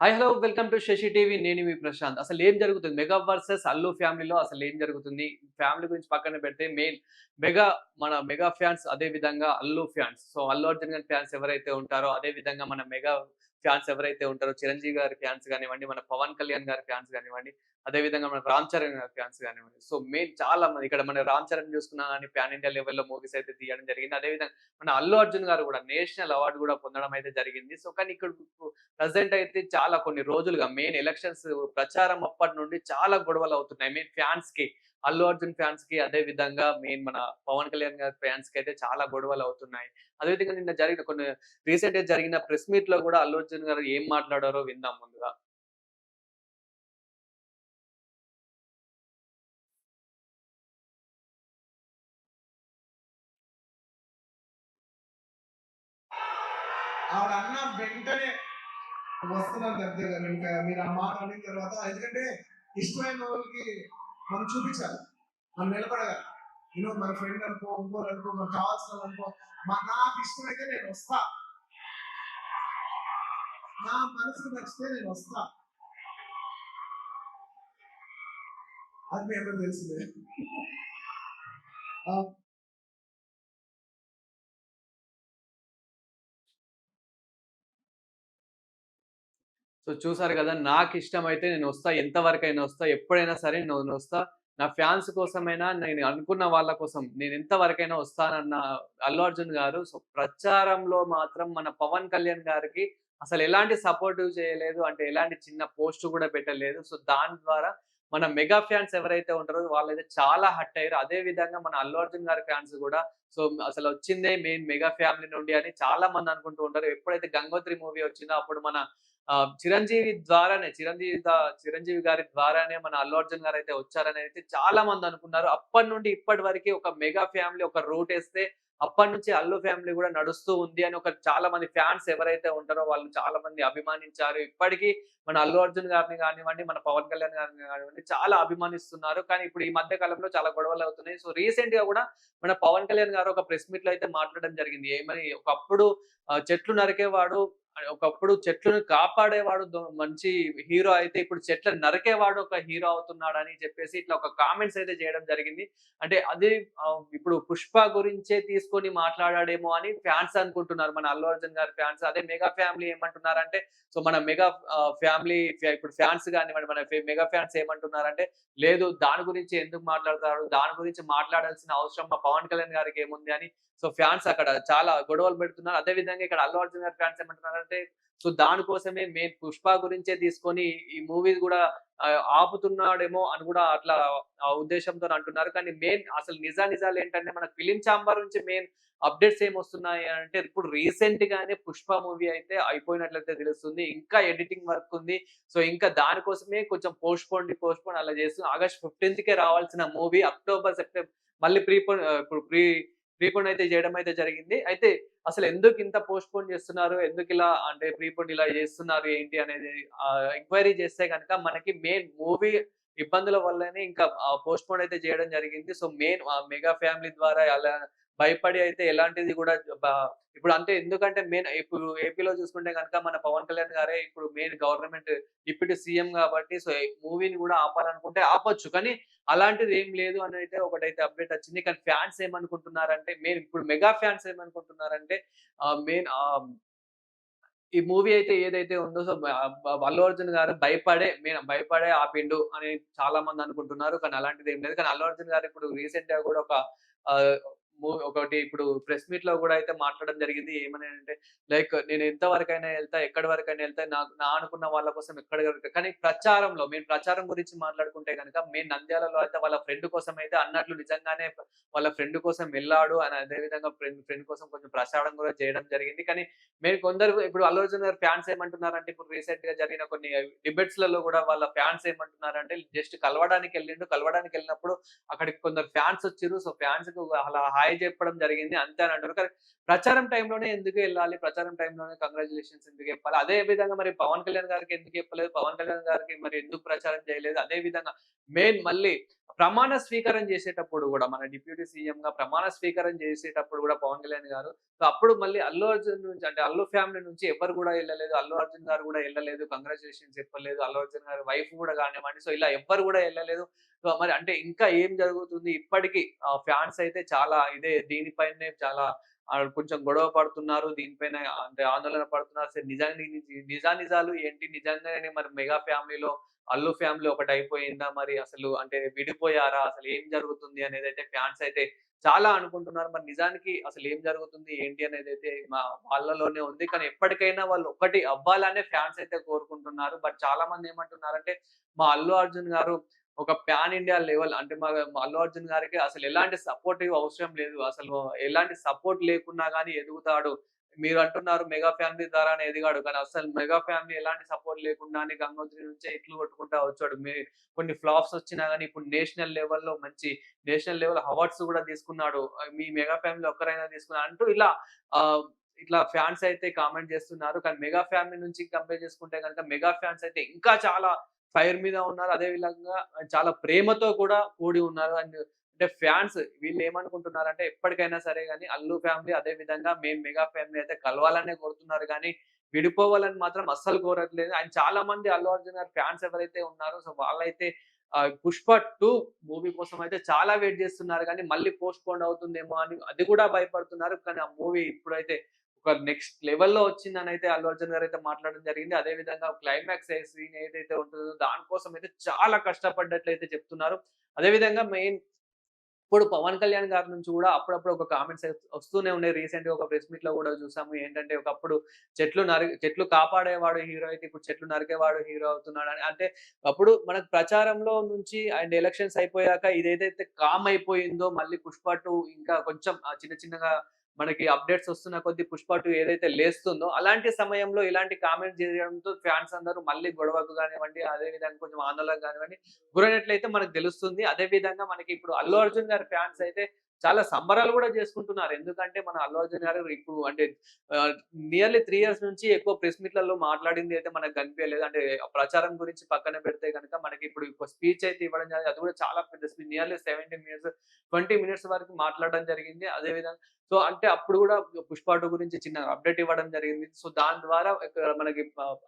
Hi hello welcome to Shashi TV నేను మీ ప్రశాంత్. అసలు ఏం జరుగుతుంది? మెగా వర్సెస్ అల్లు ఫ్యామిలీలో అసలు ఏం జరుగుతుంది? ఫ్యామిలీ గురించి పక్కన పెడితే మెయిన్ మెగా మన మెగా ఫ్యాన్స్ అదే విధంగా అల్లు ఫ్యాన్స్ సో అల్లు అర్జున్ గారి ఫ్యాన్స్ ఎవరైతే ఉంటారో అదే విధంగా మన మెగా ఫ్యాన్స్ ఎవరైతే ఉంటారో చిరంజీవి గారి ఫ్యాన్స్ కానివ్వండి మన పవన్ కళ్యాణ్ గారి ఫ్యాన్స్ కానివ్వండి అదే విధంగా మన రామ్ చరణ్ గారి ఫ్యాన్స్ కానివ్వండి. సో మెయిన్ చాలా మంది ఇక్కడ మన రామ్ చరణ్ చూసుకున్నా కానీ ప్యాన్ ఇండియా లెవెల్లో మూవీస్ అయితే తీయడం జరిగింది. అదే విధంగా మన అల్లు అర్జున్ గారు కూడా నేషనల్ అవార్డు కూడా పొందడం అయితే జరిగింది. సో కానీ ఇక్కడ ప్రజెంట్ అయితే చాలా కొన్ని రోజులుగా మెయిన్ ఎలక్షన్స్ ప్రచారం అప్పటి నుండి చాలా గొడవలు అవుతున్నాయి. మెయిన్ ఫ్యాన్స్కి అల్లు అర్జున్ ఫ్యాన్స్కి అదే విధంగా మెయిన్ మన పవన్ కళ్యాణ్ గారి ఫ్యాన్స్కి అయితే చాలా గొడవలు అవుతున్నాయి. అదే విధంగా నిన్న జరిగిన కొన్ని రీసెంట్గా జరిగిన ప్రెస్ మీట్లో కూడా అల్లు అర్జున్ గారు ఏం మాట్లాడారో విందాం ముందుగా. ఆవిడ అన్న వెంటనే వస్తున్నాను దగ్గర మీరు ఆ మాట అడిగిన తర్వాత ఎందుకంటే ఇష్టమైన వాళ్ళకి మనం చూపించాలి. మనం నిలబడగలం. నేను మన ఫ్రెండ్ అనుకో ఇంకోరు అనుకో మనకు కావాల్సిన అనుకో మా నాకు ఇష్టమైతే నేను వస్తా. నా మనసుకు నచ్చితే నేను వస్తా. అది మీ అందరూ తెలిసిందే. సో చూసారు కదా నాకు ఇష్టం అయితే నేను వస్తా ఎంతవరకు అయినా వస్తా ఎప్పుడైనా సరే నేను వస్తా నా ఫ్యాన్స్ కోసమైనా నేను అనుకున్న వాళ్ళ కోసం నేను ఎంతవరకైనా వస్తానన్న అల్లు అర్జున్ గారు. సో ప్రచారంలో మాత్రం మన పవన్ కళ్యాణ్ గారికి అసలు ఎలాంటి సపోర్ట్ చేయలేదు. అంటే ఎలాంటి చిన్న పోస్ట్ కూడా పెట్టలేదు. సో దాని ద్వారా మన మెగా ఫ్యాన్స్ ఎవరైతే ఉంటారో వాళ్ళైతే చాలా హట్ అయ్యారు. అదే విధంగా మన అల్లు అర్జున్ గారి ఫ్యాన్స్ కూడా. సో అసలు వచ్చిందే మెయిన్ మెగా ఫ్యామిలీ నుండి అని చాలా మంది అనుకుంటూ ఉంటారు. ఎప్పుడైతే గంగోత్రి మూవీ వచ్చిందో అప్పుడు మన చిరంజీవి ద్వారానే చిరంజీవి చిరంజీవి గారి ద్వారానే మన అల్లు అర్జున్ గారు అయితే వచ్చారని అయితే చాలా మంది అనుకున్నారు. అప్పటి నుండి ఇప్పటి వరకు ఒక మెగా ఫ్యామిలీ ఒక రూట్ వేస్తే అప్పటి నుంచి అల్లు ఫ్యామిలీ కూడా నడుస్తూ ఉంది అని ఒక చాలా మంది ఫ్యాన్స్ ఎవరైతే ఉంటారో వాళ్ళు చాలా మంది అభిమానించారు. ఇప్పటికీ మన అల్లు అర్జున్ గారిని కానివ్వండి మన పవన్ కళ్యాణ్ గారిని కానివ్వండి చాలా అభిమానిస్తున్నారు. కానీ ఇప్పుడు ఈ మధ్య కాలంలో చాలా గొడవలు అవుతున్నాయి. సో రీసెంట్గా కూడా మన పవన్ కళ్యాణ్ గారు ఒక ప్రెస్ మీట్లో అయితే మాట్లాడడం జరిగింది. ఏమని? ఒకప్పుడు చెట్లు నరికేవాడు ఒకప్పుడు చెట్లను కాపాడేవాడు మంచి హీరో అయితే ఇప్పుడు చెట్లను నరికేవాడు ఒక హీరో అవుతున్నాడు అని చెప్పేసి ఇట్లా ఒక కామెంట్స్ అయితే చేయడం జరిగింది. అంటే అది ఇప్పుడు పుష్ప గురించే తీసుకొని మాట్లాడాడేమో అని ఫ్యాన్స్ అనుకుంటున్నారు. మన అల్లు అర్జున్ గారి ఫ్యాన్స్. అదే మెగా ఫ్యామిలీ ఏమంటున్నారంటే సో మన మెగా ఫ్యా ఫ్యామిలీ ఇప్పుడు ఫ్యాన్స్ కానివ్వండి మన మెగా ఫ్యాన్స్ ఏమంటున్నారంటే లేదు దాని గురించి ఎందుకు మాట్లాడతారు దాని గురించి మాట్లాడాల్సిన అవసరం మా పవన్ కళ్యాణ్ గారికి ఏముంది? అని. సో ఫ్యాన్స్ అక్కడ చాలా గొడవలు పెడుతున్నారు. అదే విధంగా ఇక్కడ అల్లు అర్జున్ గారి ఫ్యాన్స్ ఏమంటున్నారంటే సో దానికోసమే మేము పుష్ప గురించే తీసుకొని ఈ మూవీ కూడా ఆపుతున్నాడేమో అని కూడా అట్లా ఉద్దేశంతో అంటున్నారు. కానీ మెయిన్ అసలు నిజా నిజాలు ఏంటంటే మన ఫిలిం ఛాంబర్ నుంచి మెయిన్ అప్డేట్స్ ఏం వస్తున్నాయి అంటే ఇప్పుడు రీసెంట్ గానే పుష్ప మూవీ అయితే అయిపోయినట్లయితే తెలుస్తుంది. ఇంకా ఎడిటింగ్ వర్క్ ఉంది సో ఇంకా దానికోసమే కొంచెం పోస్ట్ పోన్ పోస్ట్ పోన్ అలా చేస్తుంది. ఆగస్ట్ ఫిఫ్టీన్త్ కే రావాల్సిన మూవీ అక్టోబర్ సెప్టెంబర్ మళ్ళీ ప్రీపోన్ ఇప్పుడు ప్రీ ప్రీపోన్ అయితే చేయడం అయితే జరిగింది. అయితే అసలు ఎందుకు ఇంత పోస్ట్ పోన్ చేస్తున్నారు? ఎందుకు ఇలా అంటే ప్రీపోన్ ఇలా చేస్తున్నారు ఏంటి అనేది ఎంక్వైరీ చేస్తే కనుక మనకి మెయిన్ మూవీ ఇబ్బందుల వల్లనే ఇంకా పోస్ట్ పోన్ అయితే చేయడం జరిగింది. సో మెయిన్ మెగా ఫ్యామిలీ ద్వారా అలా భయపడి అయితే ఎలాంటిది కూడా ఇప్పుడు అంటే ఎందుకంటే మెయిన్ ఇప్పుడు ఏపీలో చూసుకుంటే కనుక మన పవన్ కళ్యాణ్ గారే ఇప్పుడు మెయిన్ గవర్నమెంట్ డిప్యూటీ సీఎం కాబట్టి సో మూవీని కూడా ఆపాలనుకుంటే ఆపొచ్చు. కానీ అలాంటిది ఏం లేదు అని అయితే ఒకటైతే అప్డేట్ వచ్చింది. కానీ ఫ్యాన్స్ ఏమనుకుంటున్నారంటే మెయిన్ ఇప్పుడు మెగా ఫ్యాన్స్ ఏమనుకుంటున్నారంటే మెయిన్ ఈ మూవీ అయితే ఏదైతే ఉందో సో అల్లు అర్జున్ గారు భయపడే మేము భయపడే ఆపిండు అని చాలా మంది అనుకుంటున్నారు. కానీ అలాంటిది ఏం లేదు. కానీ అల్లు అర్జున్ గారు ఇప్పుడు రీసెంట్గా కూడా ఒక ఒకటి ఇప్పుడు ప్రెస్ మీట్లో కూడా అయితే మాట్లాడడం జరిగింది. ఏమని అంటే లైక్ నేను ఎంత వరకైనా వెళ్తా ఎక్కడి వరకైనా వెళ్తా నాకు నా అనుకున్న వాళ్ళ కోసం ఎక్కడ కానీ ప్రచారంలో మేము ప్రచారం గురించి మాట్లాడుకుంటే కనుక మేము నంద్యాలలో అయితే వాళ్ళ ఫ్రెండ్ కోసం అయితే అన్నట్లు నిజంగానే వాళ్ళ ఫ్రెండ్ కోసం వెళ్ళాడు అని అదే విధంగా ఫ్రెండ్ ఫ్రెండ్ కోసం కొంచెం ప్రచారం కూడా చేయడం జరిగింది. కానీ మేము కొందరు ఇప్పుడు అల్లు అర్జున్ గారు ఫ్యాన్స్ ఏమంటున్నారంటే ఇప్పుడు రీసెంట్గా జరిగిన కొన్ని డిబేట్స్లలో కూడా వాళ్ళ ఫ్యాన్స్ ఏమంటున్నారంటే జస్ట్ కలవడానికి వెళ్ళిండు కలవడానికి వెళ్ళినప్పుడు అక్కడికి కొందరు ఫ్యాన్స్ వచ్చారు సో ఫ్యాన్స్కు అలా హాయ్ చెప్పడం జరిగింది. అంతే అని అంటారు. కానీ ప్రచారం టైంలోనే ఎందుకు వెళ్ళాలి? ప్రచారం టైంలోనే కంగ్రాచులేషన్స్ ఎందుకు చెప్పాలి? అదే విధంగా మరి పవన్ కళ్యాణ్ గారికి ఎందుకు చెప్పలేదు? పవన్ కళ్యాణ్ గారికి మరి ఎందుకు ప్రచారం చేయలేదు? అదే విధంగా మెయిన్ మళ్ళీ ప్రమాణ స్వీకారం చేసేటప్పుడు కూడా మన డిప్యూటీ సీఎం గా ప్రమాణ స్వీకారం చేసేటప్పుడు కూడా పవన్ కళ్యాణ్ గారు. సో అప్పుడు మళ్ళీ అల్లు అర్జున్ నుంచి అంటే అల్లు ఫ్యామిలీ నుంచి ఎవరు కూడా వెళ్ళలేదు. అల్లు అర్జున్ గారు కూడా వెళ్ళలేదు. కంగ్రాచులేషన్స్ చెప్పలేదు. అల్లు అర్జున్ గారి వైఫ్ కూడా కానివ్వండి. సో ఇలా ఎవ్వరు కూడా వెళ్ళలేదు. సో మరి అంటే ఇంకా ఏం జరుగుతుంది? ఇప్పటికీ ఫ్యాన్స్ అయితే చాలా ఇదే దీనిపైనే చాలా కొంచెం గొడవ పడుతున్నారు. దీనిపైన అంటే ఆందోళన పడుతున్నారు. అసలు నిజానికి నిజా నిజాలు ఏంటి? నిజంగానే మరి మెగా ఫ్యామిలీలో అల్లు ఫ్యామిలీ ఒకటి అయిపోయిందా మరి? అసలు అంటే విడిపోయారా? అసలు ఏం జరుగుతుంది అనేది అయితే ఫ్యాన్స్ అయితే చాలా అనుకుంటున్నారు. మరి నిజానికి అసలు ఏం జరుగుతుంది? ఏంటి అనేది అయితే మా వాళ్ళలోనే ఉంది. కానీ ఎప్పటికైనా వాళ్ళు ఒకటి అవ్వాలనే ఫ్యాన్స్ అయితే కోరుకుంటున్నారు. బట్ చాలా మంది ఏమంటున్నారంటే మా అల్లు అర్జున్ గారు ఒక ప్యాన్ ఇండియా లెవెల్ అంటే మా అల్లు అర్జున్ గారికి అసలు ఎలాంటి సపోర్ట్ అవసరం లేదు. అసలు ఎలాంటి సపోర్ట్ లేకున్నా కానీ ఎదుగుతాడు. మీరు అంటున్నారు మెగా ఫ్యామిలీ ద్వారానే ఎదిగాడు. కానీ అసలు మెగా ఫ్యామిలీ ఎలాంటి సపోర్ట్ లేకుండానే గంగోత్రి నుంచే ఇట్లు కొట్టుకుంటా వచ్చాడు. మీ కొన్ని ఫ్లాప్స్ వచ్చినా కానీ ఇప్పుడు నేషనల్ లెవెల్లో మంచి నేషనల్ లెవెల్ అవార్డ్స్ కూడా తీసుకున్నాడు. మీ మెగా ఫ్యామిలీ ఒక్కరైనా తీసుకున్నాడు అంటూ ఇలా ఇట్లా ఫ్యాన్స్ అయితే కామెంట్ చేస్తున్నారు. కానీ మెగా ఫ్యామిలీ నుంచి కంపేర్ చేసుకుంటే కనుక మెగా ఫ్యాన్స్ అయితే ఇంకా చాలా ఫైర్ మీద ఉన్నారు. అదే విధంగా చాలా ప్రేమతో కూడా కూడి ఉన్నారు. అండ్ అంటే ఫ్యాన్స్ వీళ్ళు ఏమనుకుంటున్నారంటే ఎప్పటికైనా సరే కానీ అల్లు ఫ్యామిలీ అదే విధంగా మేము మెగా ఫ్యామిలీ అయితే కలవాలనే కోరుతున్నారు. కానీ విడిపోవాలని మాత్రం అస్సలు కోరట్లేదు. అండ్ చాలా మంది అల్లు అర్జున్ గారి ఫ్యాన్స్ ఎవరైతే ఉన్నారో సో వాళ్ళైతే పుష్ప టూ మూవీ కోసం అయితే చాలా వెయిట్ చేస్తున్నారు. కానీ మళ్ళీ పోస్ట్ పోన్ అవుతుందేమో అని అది కూడా భయపడుతున్నారు. కానీ ఆ మూవీ ఇప్పుడైతే ఒక నెక్స్ట్ లెవెల్లో వచ్చిందని అయితే అల్లు అర్జున్ గారు అయితే మాట్లాడడం జరిగింది. అదే విధంగా క్లైమాక్స్ సీన్ ఏదైతే ఉంటుందో దానికోసం అయితే చాలా కష్టపడ్డట్లయితే చెప్తున్నారు. అదే విధంగా మెయిన్ ఇప్పుడు పవన్ కళ్యాణ్ గారి నుంచి కూడా అప్పుడప్పుడు ఒక కామెంట్స్ వస్తూనే ఉన్నాయి. రీసెంట్గా ఒక ప్రెస్ మీట్లో కూడా చూసాము. ఏంటంటే ఒకప్పుడు చెట్లు నరి చెట్లు కాపాడేవాడు హీరో అయితే ఇప్పుడు చెట్లు నరికేవాడు హీరో అవుతున్నాడు అని. అంటే అప్పుడు మనకు ప్రచారంలో నుంచి అండ్ ఎలక్షన్స్ అయిపోయాక ఇదేదైతే కామ్ అయిపోయిందో మళ్ళీ పుష్ప టూ ఇంకా కొంచెం చిన్న చిన్నగా మనకి అప్డేట్స్ వస్తున్న కొద్ది పుష్ప టూ ఏదైతే లేస్తుందో అలాంటి సమయంలో ఇలాంటి కామెంట్ చేయడంతో ఫ్యాన్స్ అందరూ మళ్ళీ గొడవకు కానివ్వండి అదే విధంగా కొంచెం ఆందోళన కానివ్వండి గురైనట్లయితే మనకు తెలుస్తుంది. అదే విధంగా మనకి ఇప్పుడు అల్లు అర్జున్ గారి ఫ్యాన్స్ అయితే చాలా సంబరాలు కూడా చేసుకుంటున్నారు. ఎందుకంటే మన అల్లు అర్జున్ గారు ఇప్పుడు అంటే నియర్లీ త్రీ ఇయర్స్ నుంచి ఎక్కువ ప్రెస్ మీట్లలో మాట్లాడింది అయితే మనకు కనిపించలేదు. అంటే ప్రచారం గురించి పక్కన పెడితే కనుక మనకి ఇప్పుడు స్పీచ్ అయితే ఇవ్వడం జరిగింది. అది కూడా చాలా పెద్ద speech nearly seventeen minutes twenty minutes వరకు మాట్లాడడం జరిగింది. అదే విధంగా సో అంటే అప్పుడు కూడా పుష్ప గురించి చిన్న అప్డేట్ ఇవ్వడం జరిగింది. సో దాని ద్వారా మనకి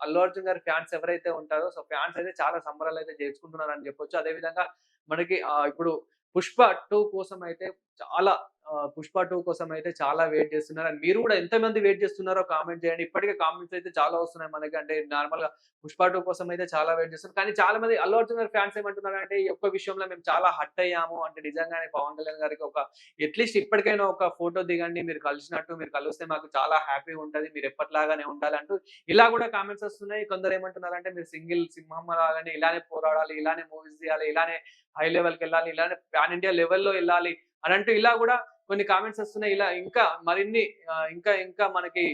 అల్లు అర్జున్ గారి ఫ్యాన్స్ ఎవరైతే ఉంటారో సో ఫ్యాన్స్ అయితే చాలా సంబరాలు అయితే చేసుకుంటున్నారు అని చెప్పొచ్చు. అదే విధంగా మనకి ఇప్పుడు పుష్ప టూ కోసం అయితే చాలా పుష్ప టూ కోసం అయితే చాలా వెయిట్ చేస్తున్నారు. అండ్ మీరు కూడా ఎంతమంది వెయిట్ చేస్తున్నారో కామెంట్ చేయండి. ఇప్పటికే కామెంట్స్ అయితే చాలా వస్తున్నాయి మనకి. అంటే నార్మల్గా పుష్ప టూ కోసం అయితే చాలా వెయిట్ చేస్తున్నారు. కానీ చాలా మంది అల్లు అర్జున్ ఫ్యాన్స్ ఏమంటున్నారు అంటే ఈ ఒక్క విషయంలో మేము చాలా హట్ అయ్యాము. అంటే నిజంగానే పవన్ కళ్యాణ్ గారికి ఒక అట్లీస్ట్ ఇప్పటికైనా ఒక ఫోటో దిగండి. మీరు కలిసినట్టు మీరు కలిస్తే మాకు చాలా హ్యాపీగా ఉంటుంది. మీరు ఎప్పటిలాగానే ఉండాలంటూ ఇలా కూడా కామెంట్స్ వస్తున్నాయి. కొందరు ఏమంటున్నారు అంటే మీరు సింగిల్ సింహం లాగానే ఇలానే పోరాడాలి ఇలానే మూవీస్ తీయాలి ఇలానే హై లెవెల్కి వెళ్ళాలి ఇలానే పాన్ ఇండియా లెవెల్లో వెళ్ళాలి. అని అంటూ ఇలా కూడా కొన్ని కామెంట్స్ వస్తున్నాయి. ఇలా ఇంకా మరిన్ని ఇంకా ఇంకా మనకి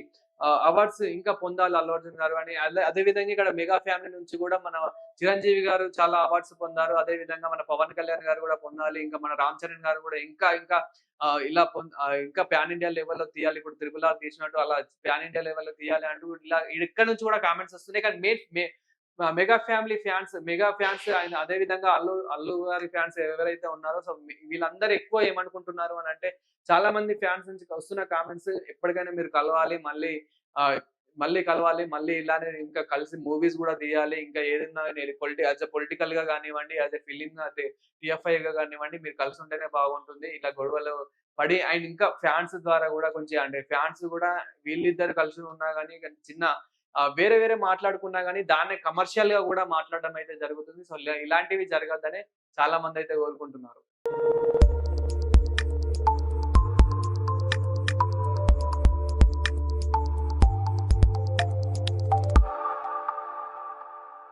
అవార్డ్స్ ఇంకా పొందాలి అల్లు అర్జున్ గారు అని. అదే అదే విధంగా ఇక్కడ మెగా ఫ్యామిలీ నుంచి కూడా మన చిరంజీవి గారు చాలా అవార్డ్స్ పొందారు. అదే విధంగా మన పవన్ కళ్యాణ్ గారు కూడా పొందాలి. ఇంకా మన రామ్ చరణ్ గారు కూడా ఇంకా ఇంకా ఇలా ఇంకా ప్యాన్ ఇండియా లెవెల్లో తీయాలి. ఇప్పుడు త్రిపుల్ ఆర్ తీసినట్టు అలా ప్యాన్ ఇండియా లెవెల్లో తీయాలి అంటూ ఇలా ఇక్కడ నుంచి కూడా కామెంట్స్ వస్తున్నాయి. కానీ మే మే mega family fans mega fans ఆయన అదే విధంగా అల్లు అల్లు గారి ఫ్యాన్స్ ఎవరైతే ఉన్నారో సో వీళ్ళందరూ ఎక్కువ ఏమనుకుంటున్నారు అని అంటే చాలా మంది ఫ్యాన్స్ నుంచి వస్తున్న కామెంట్స్ ఎప్పటికైనా మీరు కలవాలి మళ్ళీ మళ్ళీ కలవాలి మళ్ళీ ఇలానే ఇంకా కలిసి మూవీస్ కూడా తీయాలి ఇంకా ఏదైనా నేను పొలిటి యాజ్ ఎ పొలిటికల్గా కానివ్వండి యాజ్ ఎ ఫిలిం టిఎఫ్ఐ గా కానివ్వండి మీరు కలిసి ఉంటేనే బాగుంటుంది ఇలా గొడవలు పడి అండ్ ఇంకా ఫ్యాన్స్ ద్వారా కూడా కొంచెం అంటే ఫ్యాన్స్ కూడా వీళ్ళిద్దరు కలిసి ఉన్నా కానీ చిన్న వేరే వేరే మాట్లాడుకున్నా కానీ దాన్ని కమర్షియల్గా కూడా మాట్లాడడం అయితే జరుగుతుంది. సో ఇలాంటివి జరగద్దని చాలా మంది అయితే కోరుకుంటున్నారు.